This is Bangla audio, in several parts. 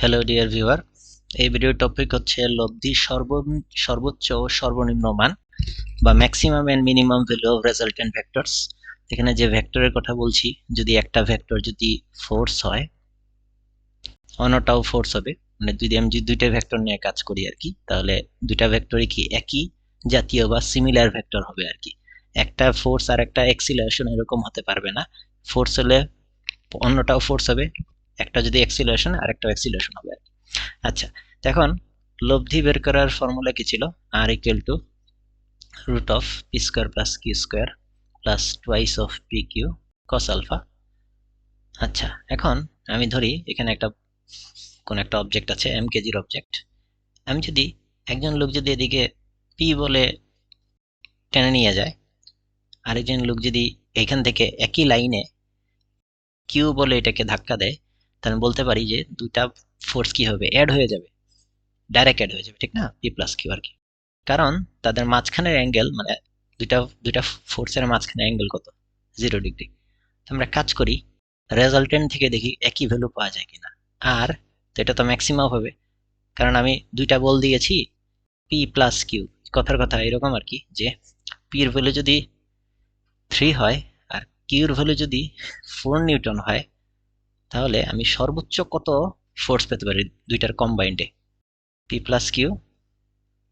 হ্যালো ডিয়ার ভিউয়ার এই ভিডিওর টপিক হচ্ছে লব্ধি সর্ব, সর্বোচ্চ ও সর্বনিম্ন মান বা maximum and minimum value of resultant vectors এখানে যে ভেক্টরের কথা বলছি, যদি একটা ভেক্টর যদি ফোর্স হয় অন্যটাও ফোর্স হবে মানে যদি আমি যদি দুইটা ভেক্টর নিয়ে কাজ করি আর কি, তাহলে দুইটা ভেক্টরই কি একই জাতীয় বা সিমিলার ভেক্টর হবে আর কি। একটা ফোর্স আর একটা এক্সিলারেশন এরকম হতে পারবে না। ফোর্স হলে অন্যটাও ফোর্স হবে একটা যদি এক্সিলারেশন আর একটা এক্সিলারেশন হবে আচ্ছা এখন লব্ধি বের করার ফর্মুলা কি ছিল? R equal to root of p square plus q square plus twice of p q cos alpha আচ্ছা এখন আমি ধরি এখানে একটা, কোন একটা অবজেক্ট আছে এম কেজির অবজেক্ট আমি যদি একজন লোক যদি এদিকে পি বলে টেনে নিয়ে যায়, আরেকজন লোক যদি এখান থেকে একই লাইনে কিউ বলে এটাকে ধাক্কা দেয় তাহলে বলতে পারি যে দুইটা ফোর্স কি হবে? অ্যাড হয়ে যাবে। ডাইরেক্ট অ্যাড হয়ে যাবে, ঠিক না? পি প্লাস কিউ আর কি কারণ তাদের মাঝখানের অ্যাঙ্গেল মানে দুইটা দুইটা ফোর্সের মাঝখানে অ্যাঙ্গেল কত? জিরো ডিগ্রি আমরা কাজ করি রেজাল্টেন্ট থেকে দেখি একই ভ্যালু পাওয়া যায় কিনা। আর তো এটা তো ম্যাক্সিমাম হবে। কারণ আমি দুইটা বল দিয়েছি পি প্লাস কিউ কথার কথা এরকম আর কি, যে পির ভ্যালু যদি থ্রি হয়, আর কিউর ভ্যালু যদি ফোর নিউটন হয় তাহলে আমি সর্বোচ্চ কত ফোর্স পেতে পারি দুইটার কম্বাইন্ডে p plus q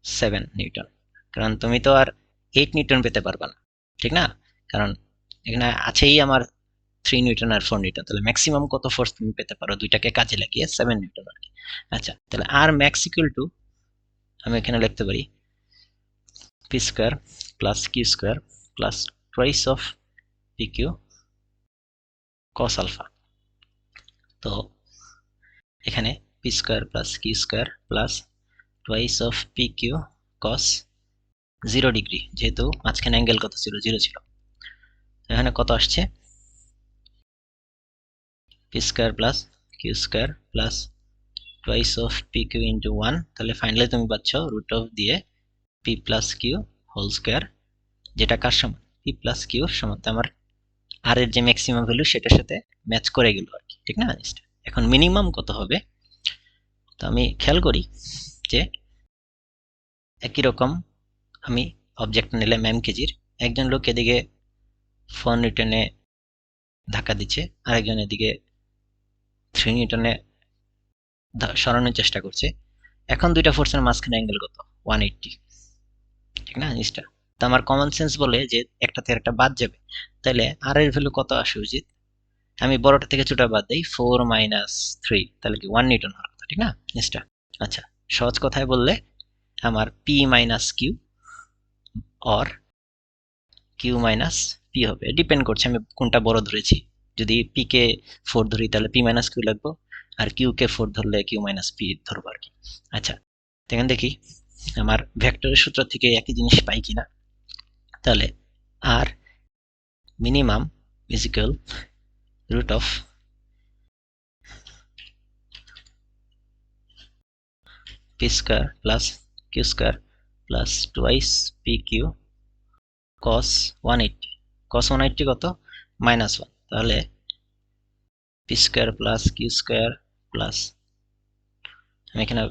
seven newton কারণ তুমি তো আর এইট নিউটন পেতে পারবে না, ঠিক না? কারণ এখানে আছেই আমার থ্রি নিউটন আর ফোর নিউটন তাহলে ম্যাক্সিমাম কত ফোর্স তুমি পেতে পারো দুইটাকে কাজে লাগিয়ে সেভেন নিউটন আর কি। আচ্ছা তাহলে আর ম্যাক্স ইকুয়াল টু আমি এখানে লিখতে পারি p square plus q square plus twice of p q cos alpha তো এখানে p square plus q square plus twice of p q cos zero degree যেহেতু মাঝখানে অ্যাঙ্গেল কত ছিল? জিরো ছিল। এখানে কত আসছে? P square plus q square plus twice of p q into one তাহলে ফাইনালি তুমি পাচ্ছ রুট অফ দিয়ে p plus q whole square যেটা কার সমান? পি প্লাস কিউ সমান। আমার আর এর যে ম্যাক্সিমাম ভ্যালু সেটার সাথে ম্যাচ করে গেল আর কি। ঠিক না? এখন মিনিমাম কত হবে? তো আমি খেয়াল করি যে একই রকম আমি অবজেক্ট নিলাম এম কেজির একজন লোক এদিকে ফোর নিউটনে ধাক্কা দিচ্ছে, আরেকজন এদিকে থ্রি নিউটনে সরানোর চেষ্টা করছে। এখন দুইটা ফোর্সের মাঝখানে অ্যাঙ্গেল কত? ওয়ান এইটটি ঠিক না, জিনিসটা? তো আমার কমন সেন্স বলে যে একটা থেকে একটা বাদ যাবে। তাহলে আর এর ভ্যালু কত আসা উচিত? আমি বড়টা থেকে ছোটা বাদ দিই ফোর মাইনাস থ্রি তাহলে কি ওয়ান নিউটন হওয়ার কথা, ঠিক না? জিনিসটা আচ্ছা সহজ কথায় বললে আমার p minus q or q minus p হবে। ডিপেন্ড করছে, আমি কোনটা বড় ধরেছি। যদি পি কে ফোর ধরি, তাহলে পি মাইনাস কিউ লাগবো, আর কিউ কে ফোর ধরলে কিউ মাইনাস পি ধরবো আর কি। আচ্ছা দেখেন দেখি, আমার ভেক্টরের সূত্র থেকে একই জিনিস পাই কিনা। তাহলে আর minimum is equal root of p square plus q square plus twice pq cos 180 cos 180 কত? মাইনাস ওয়ান তাহলে p square plus q square plus আমি এখানে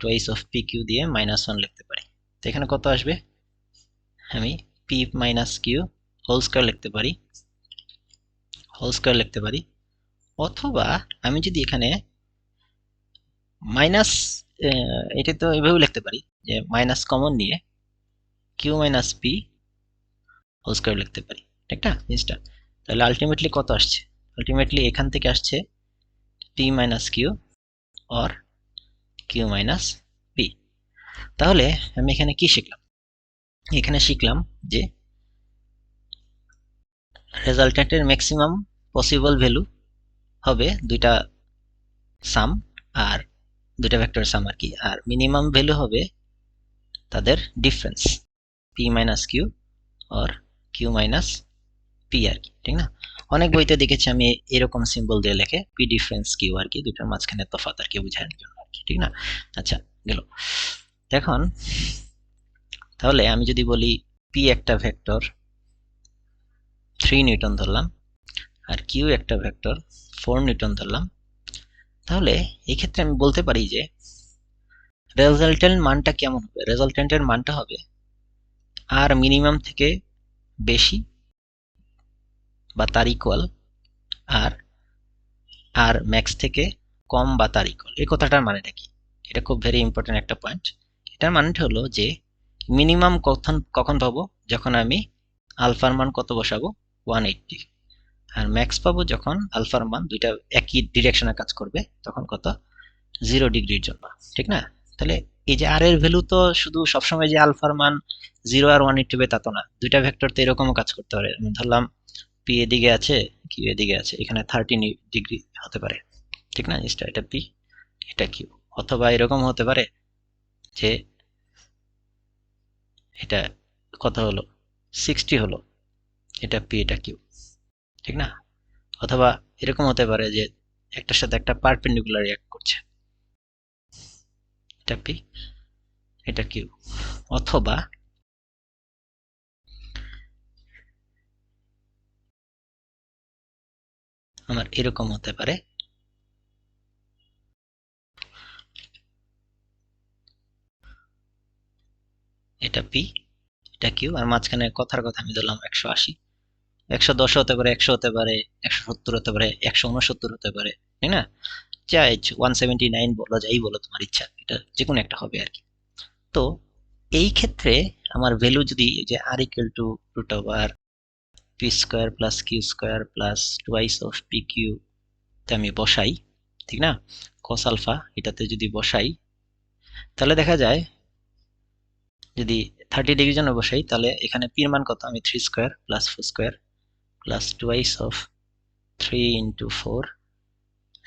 টুয়াইস অফ পি কিউ দিয়ে মাইনাস ওয়ান লিখতে পারি। তো এখানে কত আসবে? আমি p minus q whole square লিখতে পারি। হোল স্কোয়ার লিখতে পারি। অথবা আমি যদি এখানে মাইনাস এটা তো এভাবেও লিখতে পারি যে মাইনাস কমন নিয়ে q minus p whole square লিখতে পারি। ঠিক না? জিনিসটা। তাহলে আলটিমেটলি কত আসছে? আলটিমেটলি এখান থেকে আসছে p minus q or q minus p তাহলে আমি এখানে কি শিখলাম? এখানে শিখলাম যে রেজাল্টেন্টের ম্যাক্সিমাম পসিবল ভ্যালু হবে দুইটা সাম আর দুইটা ভেক্টর সাম আর কি। আর মিনিমাম ভ্যালু হবে তাদের ডিফারেন্স পি মাইনাস কিউ আর কিউ মাইনাস পি আর কি, ঠিক না? অনেক বইতে দেখেছি আমি এরকম সিম্বল দিয়ে লেখে পি ডিফারেন্স কিউ আর কি, দুইটার মাঝখানে তফাত আর কি বোঝানোর জন্য আর কি, ঠিক না? আচ্ছা গেল। এখন তাহলে আমি যদি বলি পি একটা ভেক্টর থ্রি নিউটন ধরলাম আর কিউ একটা ভেক্টর ফোর নিউটন ধরলাম। তাহলে এই ক্ষেত্রে আমি বলতে পারি যে রেজাল্টেন্ট মানটা কেমন হবে? রেজাল্টেন্টের মানটা হবে আর মিনিমাম থেকে বেশি বা তার ইকুয়াল আর আর ম্যাক্স থেকে কম বা তার ইকুয়াল এই কথাটার মানেটা কি? এটা খুব ভেরি ইম্পর্টেন্ট একটা পয়েন্ট এটার মানেটা হলো যে মিনিমাম কখন কখন পাবো যখন আমি আলফার মান কত বসাবো? One eighty. আর ম্যাক্স পাবো যখন আলফার মান দুইটা একই ডিরেকশনে কাজ করবে, তখন কত? জিরো ডিগ্রির জন্য, ঠিক না? তাহলে এই যে আর এর ভ্যালু তো শুধু সবসময় যে আলফার মান জিরো আর ওয়ান এইটটি তা তো না। দুইটা ভেক্টর তো এরকমও কাজ করতে পারে। ধরলাম পি এদিকে আছে কিউ এদিকে আছে, এখানে থার্টিন ডিগ্রি হতে পারে, ঠিক না? জিনিসটা এটা পি এটা কিউ অথবা এরকম হতে পারে যে এটা কত হলো? সিক্সটি হলো। এটা পি এটা কিউ ঠিক না? অথবা এরকম হতে পারে যে একটার সাথে একটা পারপেন্ডিকুলার রিয়াক্ট করছে। এটা পি এটা কিউ অথবা আমার এরকম হতে পারে এটা পি এটা কিউ আর মাঝখানে কথার কথা আমি ধরলাম একশো আশি। একশো দশ হতে পারে, একশো হতে পারে, একশো সত্তর হতে পারে, একশো উনসত্তর হতে পারে, তাই না? চাই ওয়ান সেভেন্টি নাইন বলো, যাই বলো তোমার ইচ্ছা, এটা যে কোনো একটা হবে আর কি। তো এই ক্ষেত্রে আমার ভ্যালু যদি যে R equal to root over p square plus q square plus twice of p q আমি বসাই, ঠিক না? কস আলফা এটাতে যদি বসাই, তাহলে দেখা যায় যদি থার্টি ডিগ্রি জন্য বসাই, তাহলে এখানে পির মান কত? আমি three square plus four square plus twice of three into four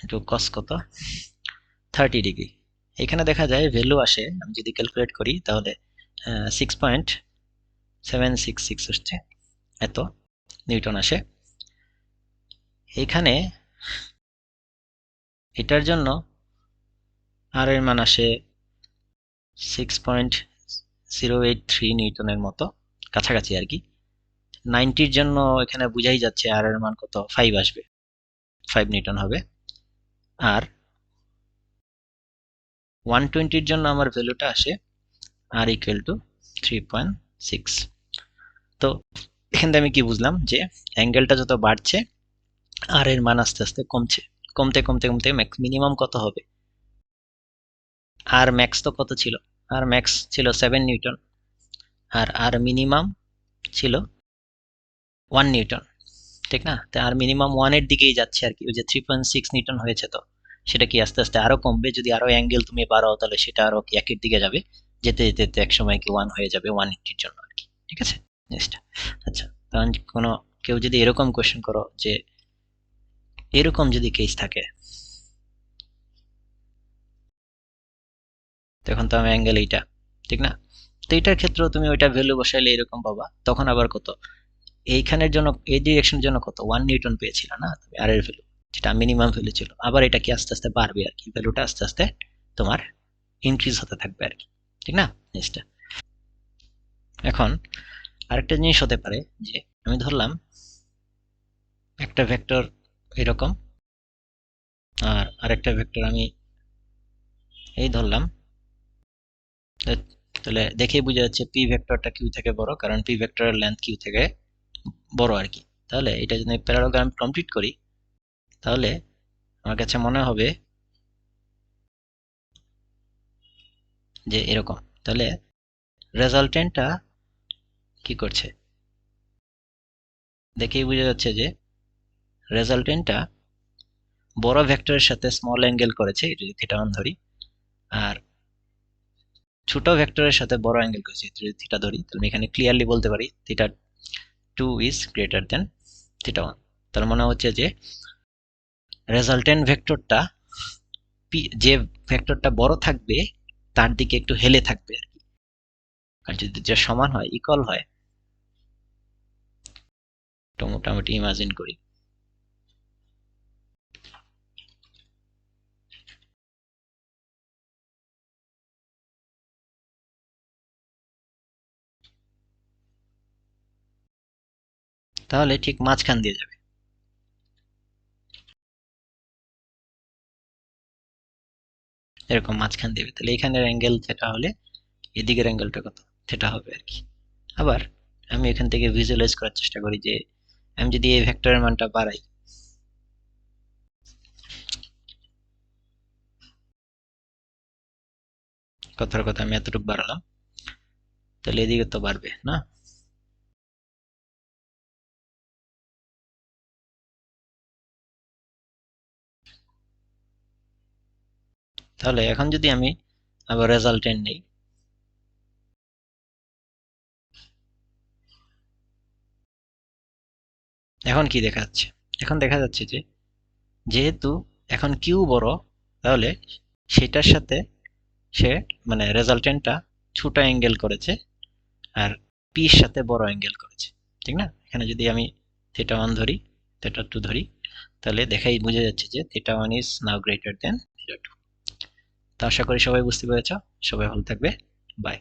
into cos কত? থার্টি ডিগ্রি এখানে দেখা যায় ভ্যালু আসে, আমি যদি ক্যালকুলেট করি, তাহলে six point seven six six হচ্ছে, এত নিউটন আসে। এখানে এটার জন্য আর এর মান আসে six point zero eight three নিউটনের মতো, কাছাকাছি আর কি। নাইনটির জন্য এখানে বুঝাই যাচ্ছে আর এর মান কত? ফাইভ আসবে। ফাইভ নিউটন হবে। আর ওয়ান টোয়েন্টির জন্য আমার ভ্যালুটা আসে R equal to three point six তো এখান থেকে আমি কি বুঝলাম? যে অ্যাঙ্গেলটা যত বাড়ছে আর এর মান আস্তে আস্তে কমছে। কমতে কমতে কমতে মিনিমাম কত হবে? আর ম্যাক্স তো কত ছিল? আর ম্যাক্স ছিল সেভেন নিউটন। আর আর মিনিমাম ছিল ওয়ান নিউটন, ঠিক না? তো আর মিনিমাম ওয়ানের দিকেই যাচ্ছে আর কি। ওই যে থ্রি পয়েন্ট সিক্স নিউটন হয়েছে তো, সেটা কি আস্তে আস্তে আরও কমবে? যদি আরও অ্যাঙ্গেল তুমি বাড়াও, তাহলে সেটা আরও কি একের দিকে যাবে? যেতে যেতে যেতে এক সময় কি ওয়ান হয়ে যাবে ওয়ান এইটির জন্য আর কি, ঠিক আছে? নেক্সট আচ্ছা কারণ কোনো, কেউ যদি এরকম কোয়েশ্চেন করো যে, এরকম যদি কেস থাকে, তখন তো আমি অ্যাঙ্গেল এইটা, ঠিক না? তো এটার ক্ষেত্রেও তুমি ওইটা ভ্যালু বসাইলে এরকম পাবা। তখন আবার কত? এইখানের জন্য, এই ডিরেকশনের জন্য কত? ওয়ান নিউটন পেয়েছিল না? আর এর ভ্যালু যেটা মিনিমাম ভ্যালু ছিল। আবার এটা কি আস্তে আস্তে বাড়বে আর কি? ভ্যালুটা আস্তে আস্তে তোমার ইনক্রিজ হতে থাকবে আর কি। ঠিক না? জিনিসটা এখন আরেকটা জিনিস হতে পারে যে, আমি ধরলাম একটা ভেক্টর এরকম, আর আরেকটা ভেক্টর আমি এই ধরলাম। তাহলে দেখেই বোঝা যাচ্ছে পি ভেক্টরটা কিউ থেকে বড়, কারণ পি ভেক্টরের লেন্থ কিউ থেকে বড় আর কি। তাহলে এটা যদি প্যারালোগ্রাম কমপ্লিট করি, তাহলে আমার কাছে মনে হবে যে এরকম। তাহলে রেজাল্টেন্টটা কি করছে? দেখেই বোঝা যাচ্ছে যে রেজাল্টেন্টটা বড় ভেক্টরের সাথে স্মল অ্যাঙ্গেল করেছে যদি থিটা ওয়ান ধরি, আর ছোট ভেক্টরের সাথে বড় অ্যাঙ্গেল করেছে যদি থিটা ধরি, তাহলে এখানে ক্লিয়ারলি বলতে পারি theta two is greater than theta one তার মনে হচ্ছে যে রেজাল্টেন্ট ভেক্টরটা যে ভেক্টরটা বড় থাকবে, তার দিকে একটু হেলে থাকবে আর কি। আর যদি যা সমান হয় ইকল হয়, তো মোটামুটি ইমাজিন করি। তাহলে ঠিক মাঝখান দিয়ে যাবে। এরকম মাঝখান দিবে। তাহলে এখানের অ্যাঙ্গেল থেটা হলে এদিকের অ্যাঙ্গেলটা কত? থেটা হবে আর কি। আবার আমি এখান থেকে ভিজুয়ালাইজ করার চেষ্টা করি যে আমি যদি এই ভেক্টরের মানটা বাড়াই, কথার কথা আমি এতটুকু বাড়ালাম, তাহলে এদিকে তো বাড়বে, না? তাহলে এখন যদি আমি আবার রেজাল্টেন্ট নেই। এখন কি দেখা যাচ্ছে? এখন দেখা যাচ্ছে যে, যেহেতু এখন কিউ বড়, তাহলে সেটার সাথে সে মানে রেজাল্টেন্টটা ছোট অ্যাঙ্গেল করেছে আর পির সাথে বড় অ্যাঙ্গেল করেছে। ঠিক না? এখানে যদি আমি থেটা ওয়ান ধরি থেটা টু ধরি, তাহলে দেখাই বোঝা যাচ্ছে যে theta one is now greater than theta two তো আশা করি সবাই বুঝতে পেরেছ। সবাই ভালো থাকবে। বাই